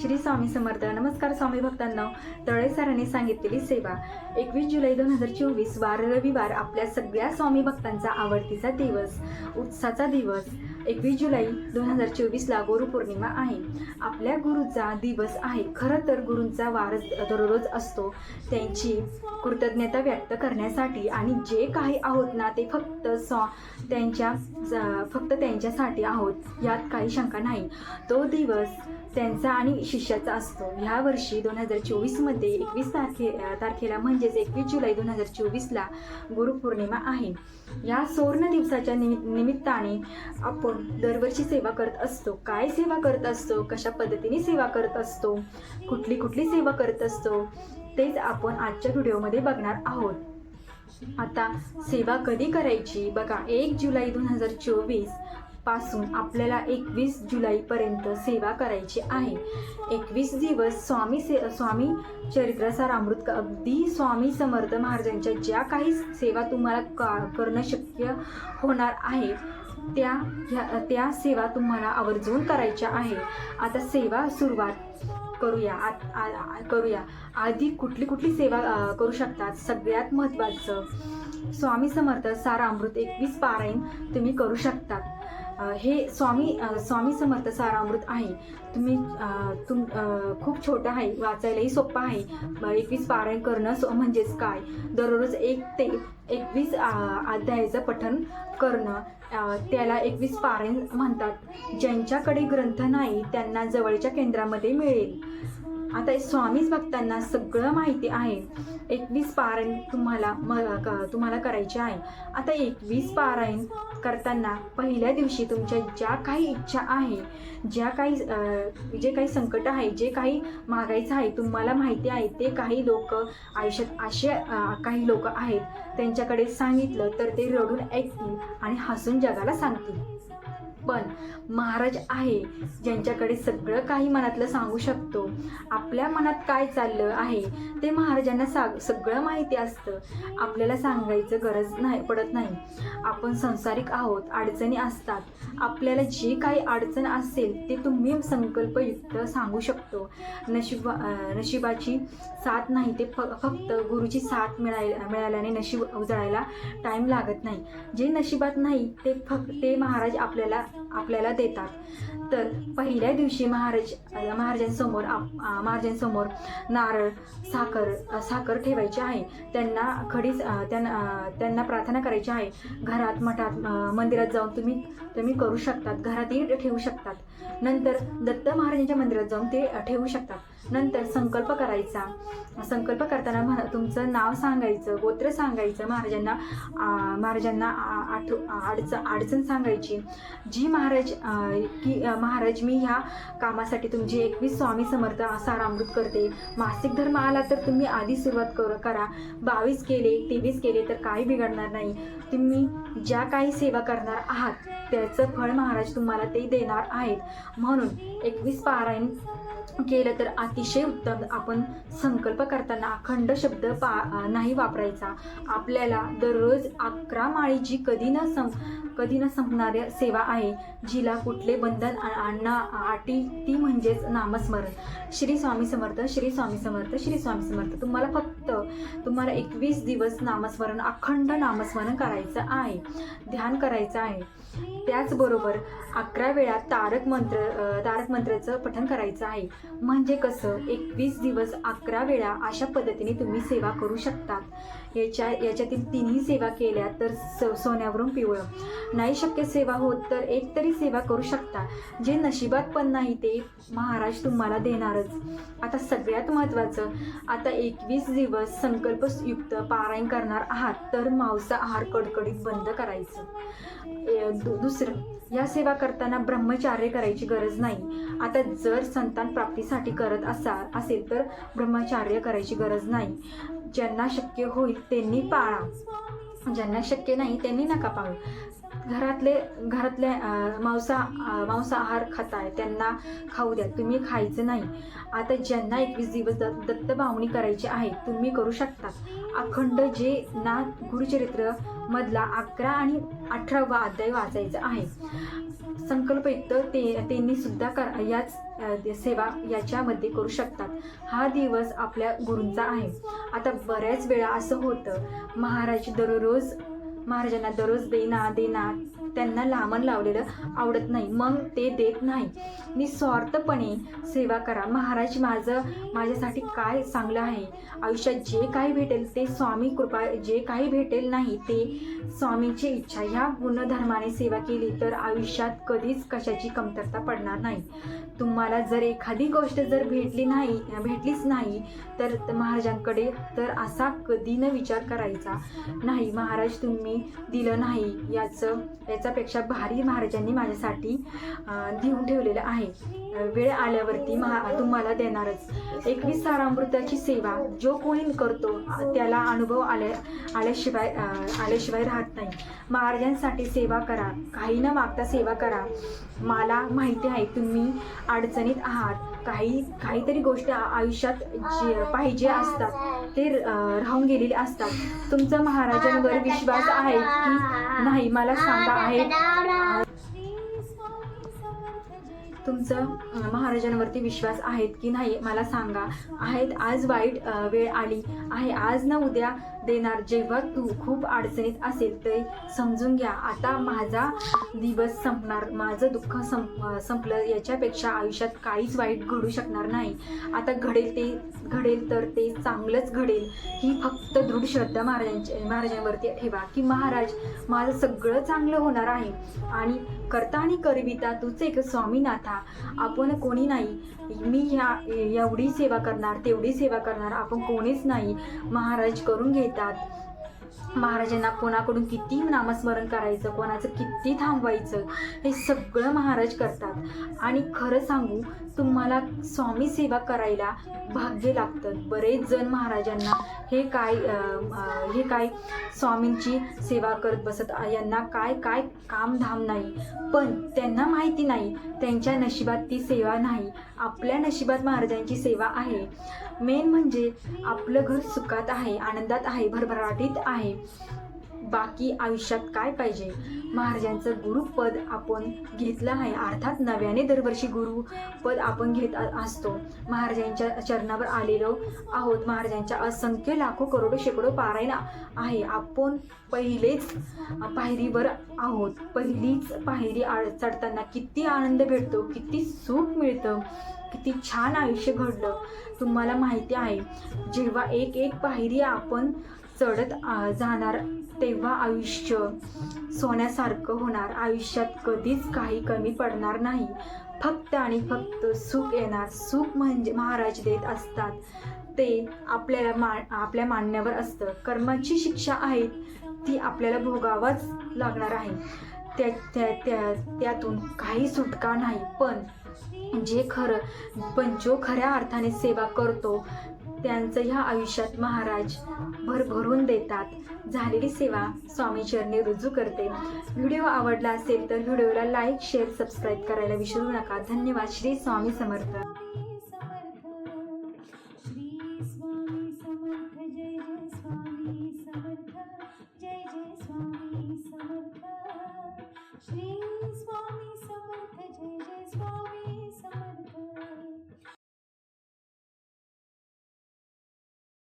श्री स्वामी समर्थ. नमस्कार स्वामी भक्तांना. तळे सरांनी सांगितलेली सेवा. एकवीस जुलै दोन हजार चोवीस वार रविवार आपल्या सगळ्या स्वामी भक्तांचा आवडतीचा दिवस उत्साहाचा दिवस. एकवीस जुलै दोन हजार चोवीसला गुरुपौर्णिमा आहे. आपल्या गुरुचा दिवस आहे. खरं तर गुरूंचा वार दररोज असतो. त्यांची कृतज्ञता व्यक्त करण्यासाठी आणि जे काही आहोत ना ते फक्त सॉ त्यांच्या फक्त त्यांच्यासाठी आहोत. यात काही शंका नाही. तो दिवस त्यांचा आणि शिष्याचा असतो. ह्या वर्षी दोन हजार चोवीसमध्ये एकवीस तारखे तारखेला म्हणजेच एकवीस जुलै दोन हजार चोवीसला गुरुपौर्णिमा आहे. या सुवर्ण दिवसाच्या निमि निमित्ताने आपण दरवर्षी सेवा करत असतो. काय सेवा करत असतो? कशा पद्धतीने सेवा करत असतो? कुठली कुठली सेवा करत असतो? तेच आपण आजच्या व्हिडिओमध्ये बघणार आहोत. आता सेवा कधी करायची? बघा एक जुलै दोन हजार चोवीस पासून आपल्याला एकवीस जुलैपर्यंत सेवा करायची आहे. एकवीस दिवस स्वामी से स्वामी चरित्रसार अमृत अगदी स्वामी समर्थ महाराजांच्या ज्या काही सेवा तुम्हाला का करणं शक्य होणार आहे त्या ह्या त्या सेवा तुम्हाला आवर्जून करायच्या आहे. आता सेवा सुरुवात करूया. आत- आ- आ- करूया. आधी कुठली कुठली सेवा करू शकतात? सगळ्यात महत्त्वाचं स्वामी समर्थ सारामृत एकवीस पारायण तुम्ही करू शकतात हे स्वामी स्वामी समर्थ सारामृत आहे. तुम्ही तुम खूप छोटं आहे वाचायलाही सोपं आहे. एकवीस पारायण करणं सो- म्हणजेच काय? दररोज एक ते एकवीस अध्यायाचं पठन करणं त्याला एकवीस पारायण म्हणतात. ज्यांच्याकडे ग्रंथ नाही त्यांना जवळच्या केंद्रामध्ये मिळेल. आता स्वामीच भक्तांना सगळं माहिती आहे. एकवीस पारायण तुम्हाला म क- तुम्हाला करायचे आहे. आता एकवीस पारायण करताना पहिल्या दिवशी तुमच्या ज्या काही इच्छा आहे ज्या काही जे काही संकट आहे जे काही मागायचं आहे तुम्हाला माहिती आहे ते काही लोक आयुष्यात असे काही लोक आहेत त्यांच्याकडे सांगितलं तर ते रडून ऐकतील आणि हसून जगाला सांगतील. पण महाराज आहे ज्यांच्याकडे सगळं काही मनातलं सांगू शकतो. आपल्या मनात काय चाललं आहे ते महाराजांना साग सगळं माहिती असतं. आपल्याला सांगायचं गरज नाही पडत नाही. आपण संसारिक आहोत अडचणी असतात. आपल्याला जे काही अडचण असेल ते तुम्ही संकल्पयुक्त सांगू शकतो. नशिबा नशिबाची साथ नाही ते फ फक्त गुरुची साथ मिळाय मिळाल्याने नशीब उजळायला टाईम लागत नाही. जे नशिबात नाही ते फक्त ते महाराज आपल्याला आपल्याला देतात. तर पहिल्या दिवशी महाराज महाराजांसमोर आप- महाराजांसमोर नारळ साखर साखर ठेवायची आहे. त्यांना खडीच त्यांना त्यांना प्रार्थना करायची आहे. घरात मठात मंदिरात जाऊन तुम्ही तुम्ही करू शकतात. घरातही ठेवू शकतात. नंतर दत्त महाराजांच्या मंदिरात जाऊन ते ठेवू शकतात. नंतर संकल्प करायचा. संकल्प करताना म्ह तुमचं नाव सांगायचं गोत्र सांगायचं महाराजांना महाराजांना आ- आठव अडचण अडचण सांगायची. जी महाराज की महाराज मी ह्या कामासाठी तुमची एकवीस स्वामी समर्थ असा रामृत करते. मासिक धर्म आला तर तुम्ही आधी सुरुवात कर करा. बावीस केले तेवीस केले तर काही बिघडणार नाही. तुम्ही ज्या काही सेवा करणार आहात त्याचं फळ महाराज तुम्हाला ते देणार आहेत. म्हणून एकवीस पारायण केलं तर अतिशय उत्तम. आपण संकल्प करताना अखंड शब्द पा नाही वापरायचा. आपल्याला दररोज अकरा माळी जी कधी न सं कधी न संपणाऱ्या सेवा आहे जिला कुठले बंधन आणणं आटी ती म्हणजेच नामस्मरण. श्री स्वामी समर्थ श्री स्वामी समर्थ श्री स्वामी समर्थ. तुम्हाला फक्त तुम्हाला एकवीस दिवस नामस्मरण अखंड नामस्मरण करायचं आहे. ध्यान करायचं आहे. त्याचबरोबर अकरा वेळा तारक मंत्र तारक मंत्राचं पठण करायचं आहे. म्हणजे कसं? एकवीस दिवस अकरा वेळा अशा पद्धतीने तुम्ही सेवा करू शकतात. याच्या याच्यातील तिन्ही सेवा केल्या तर स सोन्यावरून पिवळं. नाही शक्य सेवा होत तर एक तरी सेवा करू शकता. जे नशिबात पण नाही ते महाराज तुम्हाला देणारच. आता सगळ्यात महत्त्वाचं आता एकवीस दिवस संकल्पयुक्त पारायण करणार आहात तर मांसा आहार कडकडीत बंद करायचं. दुसरं या सेवा करताना ब्रह्मचार्य करायची गरज नाही. आता जर संतान प्राप्तीसाठी करत असाल असेल तर ब्रह्मचार्य करायची गरज नाही. ज्यांना शक्य होईल त्यांनी पाळा. ज्यांना शक्य नाही त्यांनी नका पाळू घरातले घरातल्या मांसा अं, मांसाहार खाताय त्यांना खाऊ द्या. तुम्ही खायचं नाही. आता ज्यांना एकवीस दिवस दत्त दत्तभावनी करायची आहे तुम्ही करू शकता. अखंड जे ना गुरुचरित्र मधला अकरा आणि अठरावा अध्याय वाचायचा आहे. संकल्पयुक्त ते त्यांनी सुद्धा कर याच सेवा याच्यामध्ये करू शकतात. हा दिवस आपल्या गुरूंचा आहे. आता बऱ्याच वेळा असं होतं महाराज दररोज महाराजांना दररोज देना देना त्यांना लामण लावलेलं आवडत नाही. मग ते देत नाही. निस्वार्थपणे सेवा करा. महाराज माझं माझ्यासाठी काय चांगलं आहे? आयुष्यात जे काही भेटेल ते स्वामी कृपा जे काही भेटेल नाही ते स्वामींची इच्छा. ह्या गुणधर्माने सेवा केली तर आयुष्यात कधीच कशाची कमतरता पडणार नाही. तुम्हाला जर एखादी गोष्ट जर भेटली नाही भेटलीच नाही तर महाराजांकडे तर असा कधी न विचार करायचा नाही. महाराज तुम्ही दिलं नाही याचं याच्यापेक्षा भारी महाराजांनी माझ्यासाठी देऊन ठेवलेलं आहे. वेळ आल्यावरती महा तुम्हाला देणारच. एकवीस सारामृताची सेवा. जो कोणी करतो त्याला अनुभव आल्या आल्याशिवाय आल्याशिवाय राहत नाही. महाराजांसाठी सेवा करा. काही न मागता सेवा करा. मला माहिती आहे तुम्ही अडचणीत आहात. काही काहीतरी गोष्टी आयुष्यात जे पाहिजे असतात. ते राहून गेलेले असतात. तुमचा महाराजांवर विश्वास आहे की नाही मला सांगा आहे. तुमचं महाराजांवरती विश्वास आहेत की नाही मला सांगा. आहेत आज वाईट वेळ आली आहे. आज ना उद्या देणार. जेव्हा तू खूप अडचणीत असेल ते समजून घ्या. आता माझा दिवस संपणार. माझं दुःख संप संपलं. याच्यापेक्षा आयुष्यात काहीच वाईट घडू शकणार नाही. आता घडेल ते घडेल तर ते चांगलंच घडेल. ही फक्त दृढ श्रद्धा महाराजांच्या महाराजांवरती ठेवा की महाराज माझं सगळं चांगलं होणार आहे. आणि करता आणि करविता तूच एक स्वामीनाथा. आपण कोणी नाही. मी ह्या एवढी सेवा करणार तेवढी सेवा करणार आपण कोणीच नाही. महाराज करून घेतात. महाराजांना कोणाकडून किती नामस्मरण करायचं कोणाचं किती थांबवायचं हे सगळं महाराज करतात. आणि खरं सांगू तुम्हाला स्वामी सेवा करायला भाग्य लागतं. बरेच जण महाराजांना हे काय हे काय स्वामींची सेवा करत बसत यांना काय काय काम धाम नाही. पण त्यांना माहिती नाही त्यांच्या नशिबात ती सेवा नाही. आपल्या नशिबात महाराजांची सेवा आहे. मेन म्हणजे आपलं घर सुखात आहे आनंदात आहे भरभराटीत आहे. बाकी आयुष्यात काय पाहिजे? महाराजांचं गुरुपद आपण घेतलं आहे. अर्थात नव्याने दरवर्षी गुरुपद आपण घेत असतो. महाराजांच्या चरणावर आलेलो आहोत. महाराजांच्या असंख्य लाखो करोडो शेकडो पारायण आहे. आपण पहिलेच पायरीवर आहोत. पहिलीच पायरी आड चढताना किती आनंद भेटतो किती सुख मिळतं किती छान आयुष्य घडलं. तुम्हाला माहिती आहे जेव्हा एक एक पायरी आपण चढत जाणार तेव्हा आयुष्य सोन्यासारखं होणार. आयुष्यात कधीच काही कमी पडणार नाही. फक्त आणि फक्त सुख येणार. सुख म्हणजे महाराज देत असतात. ते आपल्याला मा आपल्या मानण्यावर असतं. कर्माची शिक्षा आहे ती आपल्याला भोगावाच लागणार आहे. त्या त्या त्या त्यातून काही सुटका नाही. पण जे खरं पण जो खऱ्या अर्थाने सेवा करतो त्यांचं ह्या आयुष्यात महाराज भरभरून देतात. झालेली सेवा स्वामी चरणी रुजू करते. व्हिडिओ आवडला असेल तर व्हिडिओला लाईक शेअर सबस्क्राईब करायला विसरू नका. धन्यवाद. श्री स्वामी समर्थ.